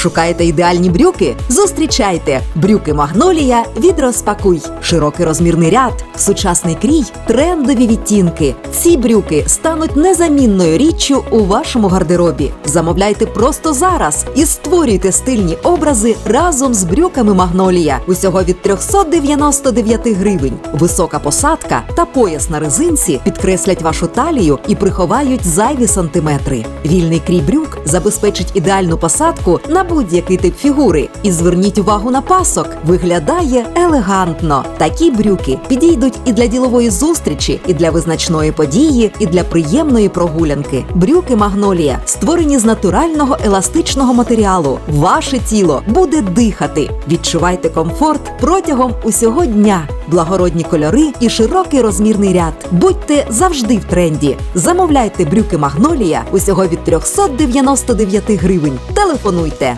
Шукаєте ідеальні брюки? Зустрічайте! Брюки Магнолія від Розпакуй. Широкий розмірний ряд, сучасний крій, трендові відтінки. Ці брюки стануть незамінною річчю у вашому гардеробі. Замовляйте просто зараз і створюйте стильні образи разом з брюками Магнолія. Усього від 399 гривень. Висока посадка та пояс на резинці підкреслять вашу талію і приховають зайві сантиметри. Вільний крій брюк забезпечить ідеальну посадку на будь-який тип фігури. І зверніть увагу на пасок. Виглядає елегантно. Такі брюки підійдуть і для ділової зустрічі, і для визначної події, і для приємної прогулянки. Брюки Магнолія створені з натурального еластичного матеріалу. Ваше тіло буде дихати. Відчувайте комфорт протягом усього дня. Благородні кольори і широкий розмірний ряд. Будьте завжди в тренді. Замовляйте брюки Магнолія усього від 399 гривень. Телефонуйте.